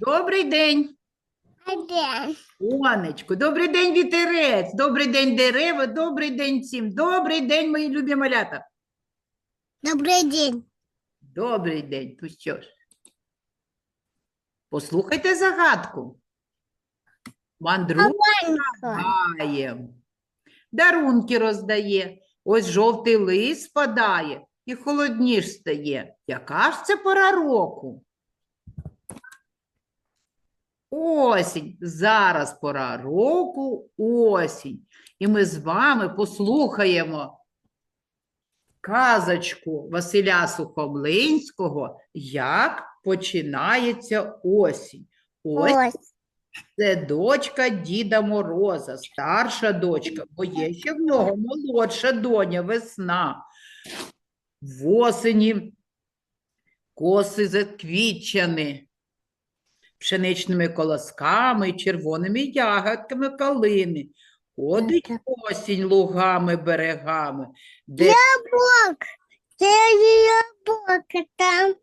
Добрий день. Онечко. Добрий день, вітерець. Добрий день, дерева. Добрий день всім. Добрий день, мої любі малята. Добрий день. Добрий день. Ну що ж, послухайте загадку. Мандрук грає, дарунки роздає. Ось жовтий лист спадає і холодніш стає. Яка ж це пора року? Осінь. Зараз пора року осінь. І ми з вами послухаємо казочку Василя Сухомлинського, як починається осінь. Ось це дочка Діда Мороза, старша дочка, бо є ще в нього молодша доня, весна. Восені коси заквітчані пшеничними колосками червоними ягодками калини. Ходить осінь лугами, берегами, де Бок. Це яблоко там.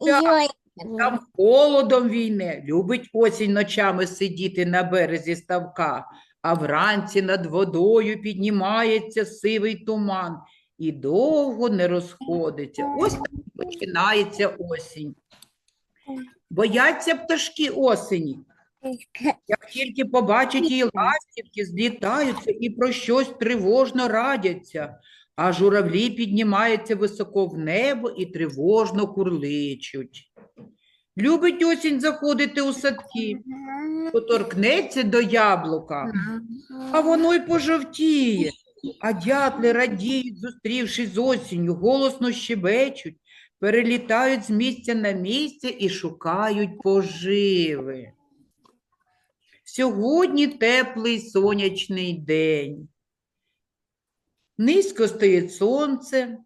Так. Там холодом війне, любить осінь ночами сидіти на березі ставка, а вранці над водою піднімається сивий туман і довго не розходиться. Ось так починається осінь. Бояться пташки осені. Як тільки побачать її ластівки, злітаються і про щось тривожно радяться, а журавлі піднімаються високо в небо і тривожно курличуть. Любить осінь заходити у садки, поторкнеться до яблука, а воно й пожовтіє. А дятли радіють, зустрівшись з осінню, голосно щебечуть, перелітають з місця на місце і шукають поживи. Сьогодні теплий сонячний день. Низько стоїть сонце,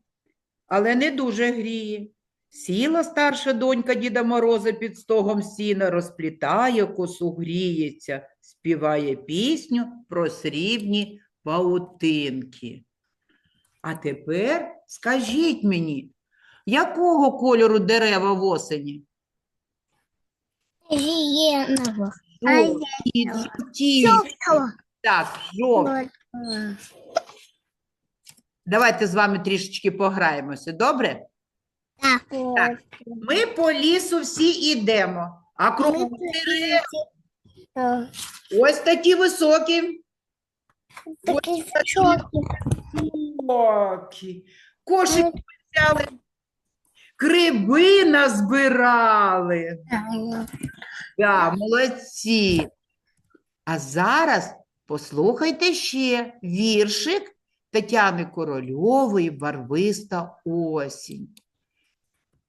але не дуже гріє. Сіла старша донька Діда Мороза під стогом сіна, розплітає косу, гріється, співає пісню про срібні паутинки. А тепер скажіть мені, якого кольору дерева в осені? Зеленого. Жовті, жовті. Жовтого. Так, жовті. Давайте з вами трішечки пограємося, добре? Так. Так. Ми по лісу всі йдемо, а кругом дерева ось такі високі. Чорний. Високі. Кошики взяли, гриби назбирали. Да, молодці. А зараз послухайте ще віршик Тетяни Корольової «Барвиста осінь».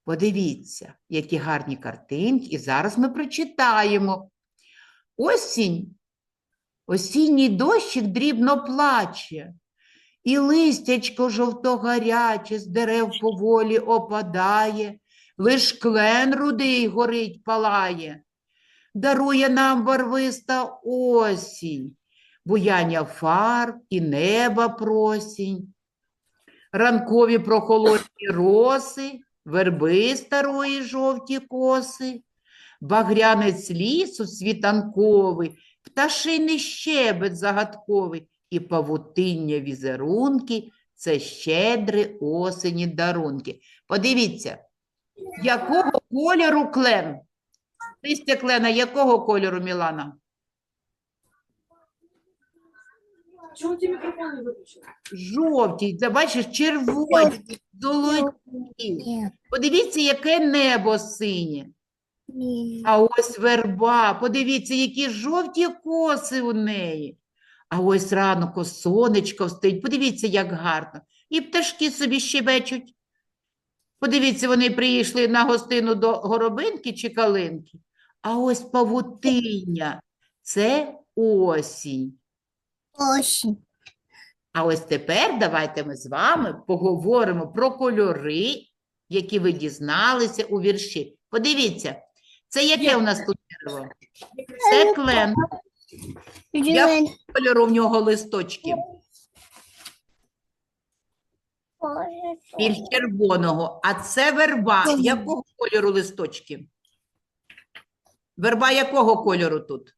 Подивіться, які гарні картинки. І зараз ми прочитаємо. Осінь, осінній дощик дрібно плаче, і листячко жовто-гаряче з дерев поволі опадає, лиш клен рудий горить палає. Дарує нам барвиста осінь, буяння фарб і неба просінь, ранкові прохолодні роси, верби старої жовті коси, багрянець лісу світанковий, пташиний щебет загадковий і павутиння візерунки – це щедрі осені дарунки. Подивіться, якого кольору клен? Листя клена якого кольору, Мілана? Чому ті мікрофони виключені? Жовті, це бачиш, червоні, золоті. Подивіться, яке небо синє. А ось верба, подивіться, які жовті коси у неї. А ось ранку сонечко встоїть, подивіться, як гарно. І пташки собі щебечуть. Подивіться, вони прийшли на гостину до горобинки чи калинки. А ось павутиння – це осінь. Осінь. А ось тепер давайте ми з вами поговоримо про кольори, які ви дізналися у вірші. Подивіться, це яке у нас тут дерево? Це клен. Зелений. Кольору в нього листочки. Більш червоного. А це верба. Якого кольору листочки? Верба якого кольору тут?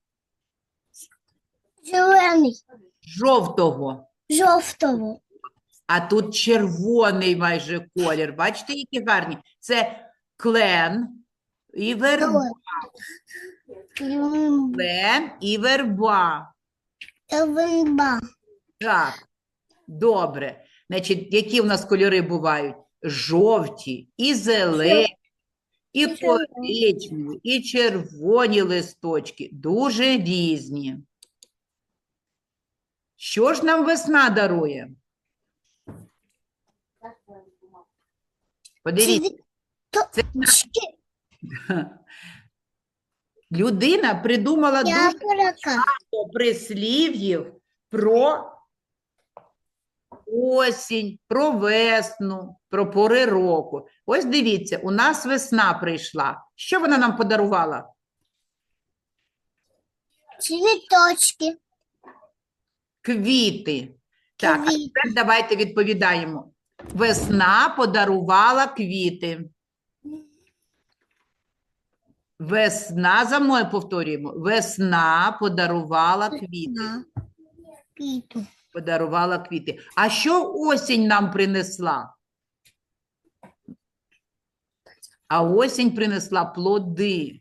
Зелений. Жовтого. Жовтого. А тут червоний майже колір. Бачите, які гарні? Це клен і верба. Клен і верба. Лимба. Так, добре. Значить, які в нас кольори бувають? Жовті, і зелені, і І коричневі, і червоні листочки. Дуже різні. Що ж нам весна дарує? Подивіться, це людина придумала дуже Яблоко. багато прислів'їв про осінь, про весну, про пори року. Ось дивіться, у нас весна прийшла. Що вона нам подарувала? Цвіточки. Квіти. Так, а Квіти. тепер давайте відповідаємо. Весна подарувала квіти. Весна, за мною повторюємо. Весна подарувала квіти. Квіту. Подарувала квіти. А що осінь нам принесла? А осінь принесла плоди.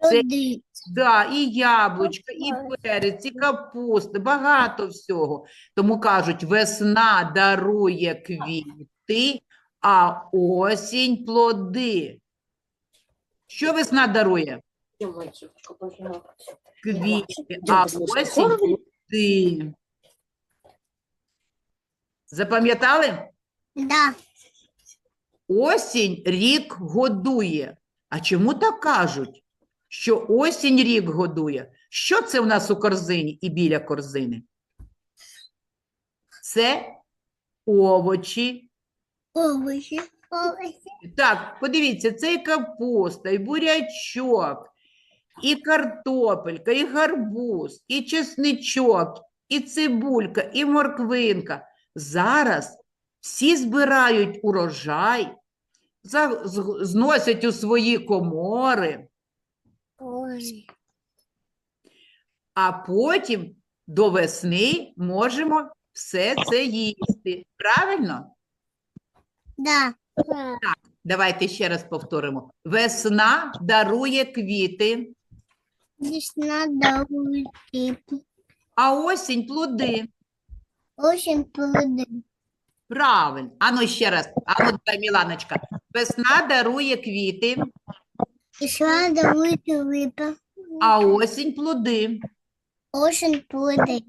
Це Води. Да, і яблучка, і перець, і капуста, багато всього. Тому кажуть, весна дарує квіти, а осінь плоди. Що весна дарує? Квіти, а осінь плоди. Запам'ятали? Да. Осінь рік годує. А чому так кажуть? Що осінь рік годує? Що це в нас у корзині і біля корзини? Це овочі. Овочі. Так, подивіться, це і капуста, і бурячок, і картопелька, і гарбуз, і чесничок, і цибулька, і морквинка. Зараз всі збирають урожай, зносять у свої комори, Ой. а потім до весни можемо все це їсти. Правильно? Да. Давайте ще раз повторимо. Весна дарує квіти, Весна дарує квіти. а осінь плоди. Осінь плоди. Правильно. Ану ще раз. Ану, давай, Міланочка. Весна дарує квіти, Весна дарує квіти. а осінь плоди. Осінь плоди.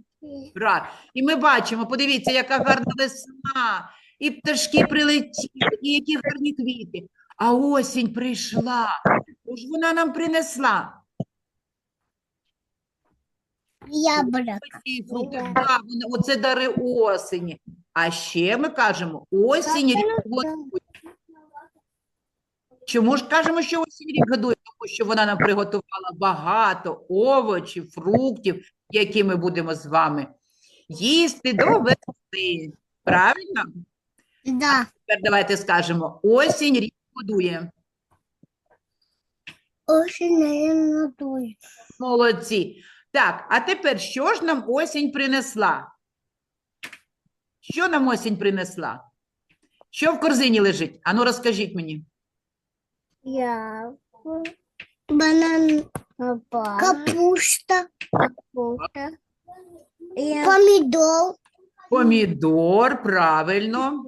Правильно. І ми бачимо, подивіться, яка гарна весна. І пташки прилетіли, і які гарні квіти. А осінь прийшла. Тож вона нам принесла. Да, вони- оце дари осені. А ще ми кажемо, осінь рік годує. Чому ж кажемо, що осінь рік годує? Тому що вона нам приготувала багато овочів, фруктів, які ми будемо з вами їсти до весни. Правильно? Да. Тепер давайте скажемо, осінь рік годує. Осінь не дує. Молодці. Так, а тепер що ж нам осінь принесла? Що нам осінь принесла? Що в корзині лежить? Ану, розкажіть мені. Яблоко. Банан. Капуста. Капуста. Помідор. Помідор, правильно.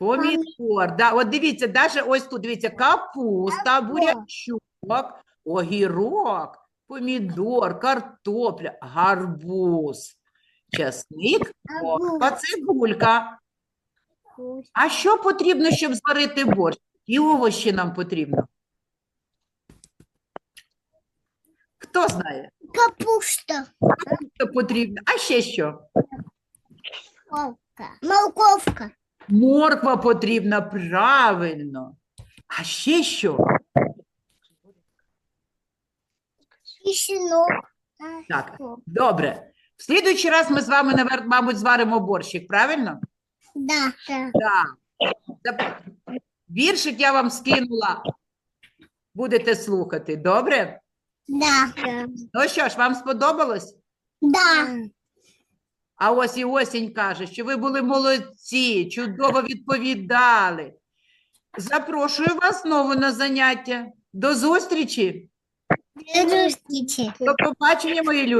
Помідор. Да, от дивіться, даже ось тут, дивіться, капуста, бурячок, огірок, помідор, картопля, гарбуз, часник, морква, цибулька. А що потрібно, щоб зварити борщ? І овочі нам потрібно. Хто знає, Капуста. що потрібно? А ще що? Морковка. Морковка. Морква потрібна, правильно. А ще що? Кисінок. Так. Добре. В слідуючий раз ми з вами, навер- мабуть, зваримо борщик, правильно? Да. Так. Зап- Віршик я вам скинула будете слухати. Добре? Да. Ну що ж, вам сподобалось? Да. А ось і осінь каже, що ви були молодці, чудово відповідали. Запрошую вас знову на заняття. До зустрічі. До зустрічі. До побачення, мої любі.